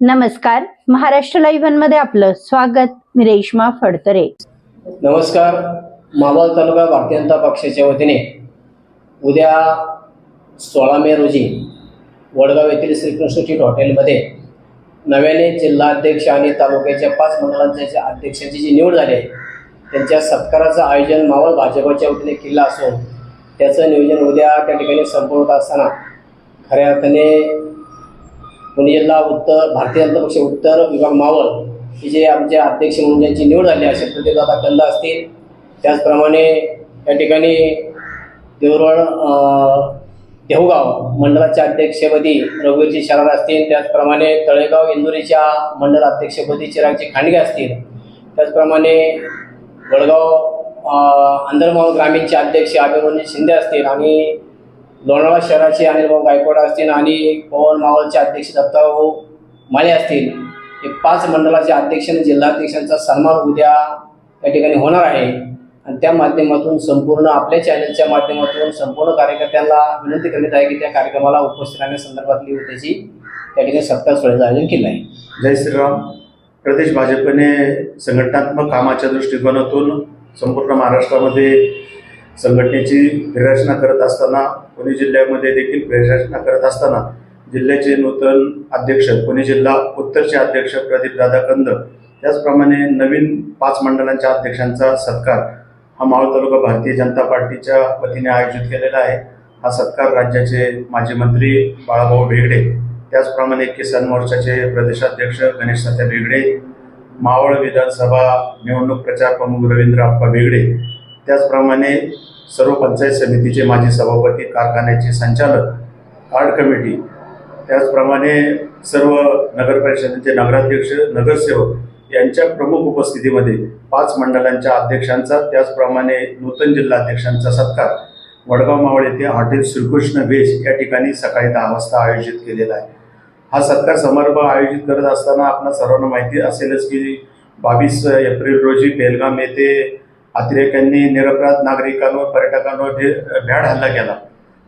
नमस्कार. महाराष्ट्र लाईव्हमध्ये आपलं स्वागत. मी रेश्मा फडतरे. नमस्कार. मावळ तालुका भारतीय जनता पक्षाच्या वतीने उद्या सोळा मे रोजी वडगाव येथील श्रीकृष्ण स्ट्रीट हॉटेलमध्ये नव्याने जिल्हाध्यक्ष आणि तालुक्याच्या पाच मंडळांच्या अध्यक्षांची जी निवड झाली आहे त्यांच्या सत्काराचं आयोजन मावळ भाजपाच्या वतीने केलं असून त्याचं नियोजन उद्या त्या ठिकाणी संपूर्ण असताना खऱ्या अर्थाने म्हणजे पुणे जिल्हा उत्तर भारतीय जनता पक्ष उत्तर विभाग मावळ ही जे आमचे अध्यक्ष म्हणून ज्यांची निवड झाली आहे शक्यते दादा असतील. त्याचप्रमाणे या ठिकाणी देवरवड देहूगाव मंडळाच्या अध्यक्षपदी रघुवीरजी शरार असतील. त्याचप्रमाणे तळेगाव इंदुरीच्या मंडळ अध्यक्षपदी चिरागजी खांडगे असतील. त्याचप्रमाणे वडगाव आंधळमाव ग्रामीणचे अध्यक्ष अभिमन्यू शिंदे असतील. आणि लोणावळा शहराचे अनिलभाऊ गायकवाड असतील आणि पवन मावळचे अध्यक्ष दत्ताभाऊ माळे असतील हे पाच मंडळाचे अध्यक्ष आणि जिल्हाध्यक्षांचा सन्मान उद्या या ठिकाणी होणार आहे. आणि त्या माध्यमातून संपूर्ण आपल्या चॅनलच्या माध्यमातून संपूर्ण कार्यकर्त्यांना विनंती करण्यात आहे की त्या कार्यक्रमाला उपस्थित राहण्यासंदर्भातली त्याची त्या ठिकाणी सत्कार सोहळ्याचं आयोजन केलं आहे. जय श्रीराम. प्रदेश भाजपने संघटनात्मक कामाच्या दृष्टिकोनातून संपूर्ण महाराष्ट्रामध्ये संघटनेची फेररचना करत असताना पुणे जिल्ह्यामध्ये देखील फेररचना करत असताना जिल्ह्याचे नूतन अध्यक्ष पुणे जिल्हा उत्तरचे अध्यक्ष प्रदीप दादा कंद त्याचप्रमाणे नवीन पाच मंडळांच्या अध्यक्षांचा सत्कार हा मावळ तालुका भारतीय जनता पार्टीच्या वतीने आयोजित केलेला आहे. हा सत्कार राज्याचे माजी मंत्री बाळाभाऊ बेगडे त्याचप्रमाणे किसान मोर्चाचे प्रदेशाध्यक्ष गणेश तात्या बेगडे मावळ विधानसभा निवडणूक प्रचार प्रमुख रवींद्र आप्पा बेगडे त्याचप्रमाणे सर्व पंचायत समितीचे माजी सभापती कारखान्याचे संचालक कार्ड कमिटी त्याचप्रमाणे सर्व नगर परिषदेचे नगराध्यक्ष नगरसेवक यांच्या प्रमुख उपस्थितीमध्ये पाच मंडळांच्या अध्यक्षांचा त्याचप्रमाणे नूतन जिल्हाध्यक्षांचा सत्कार. वडगाव मावळ येथे हॉटेल श्रीकृष्ण व्हेज या ठिकाणी सकाळी दहा वाजता आयोजित केलेला आहे. हा सत्कार समारंभ आयोजित करत असताना आपल्या सर्वांना माहिती असेलच की बावीस एप्रिल रोजी बेलगाम येथे अतिरेक्यांनी निरपराध नागरिकांवर पर्यटकांवर जे भ्याड हल्ला केला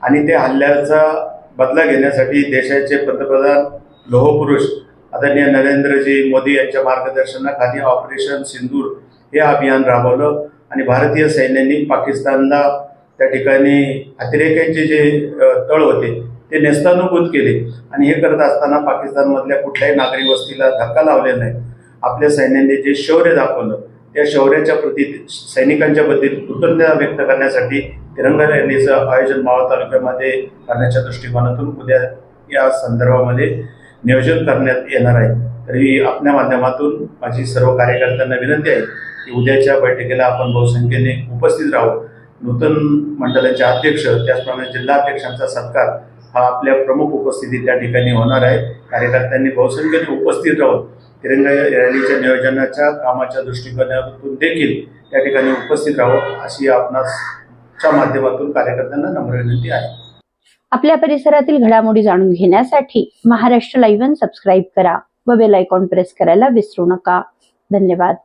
आणि त्या हल्ल्याचा बदला घेण्यासाठी देशाचे पंतप्रधान लोहपुरुष आदरणीय नरेंद्रजी मोदी यांच्या मार्गदर्शनाखाली ऑपरेशन सिंदूर हे अभियान राबवलं आणि भारतीय सैन्यांनी पाकिस्तानला त्या ठिकाणी अतिरेक्यांचे जे तळ होते ते नेस्तानुभूत केले. आणि हे करत असताना पाकिस्तानमधल्या कुठल्याही नागरी वस्तीला धक्का लावलेला नाही. आपल्या सैन्याने जे शौर्य दाखवलं त्या शौर्याच्या प्रती सैनिकांच्या बद्दल कृतज्ञता व्यक्त करण्यासाठी तिरंगा रॅलीचं आयोजन मावळ तालुक्यामध्ये करण्याच्या दृष्टिकोनातून उद्या या संदर्भामध्ये नियोजन करण्यात येणार आहे. तरी आपल्या माध्यमातून माझी सर्व कार्यकर्त्यांना विनंती आहे की उद्याच्या बैठकीला आपण बहुसंख्येने उपस्थित राहू. नूतन मंडळाचे अध्यक्ष त्याचप्रमाणे जिल्हाध्यक्षांचा सत्कार हा आपल्या प्रमुख उपस्थितीत त्या ठिकाणी होणार आहे. कार्यकर्त्यांनी बहुसंख्येने उपस्थित राहून तिरंगा रॅलीच्या नियोजनाच्या कामाच्या दृष्टिकोनातून देखील त्या ठिकाणी उपस्थित राहावं अशी आपणाच्या माध्यमातून कार्यकर्त्यांना नम्र विनंती आहे. आपल्या परिसरातील घडामोडी जाणून घेण्यासाठी महाराष्ट्र लाईव्ह सबस्क्राईब करा व बेल आयकॉन प्रेस करायला विसरू नका. धन्यवाद.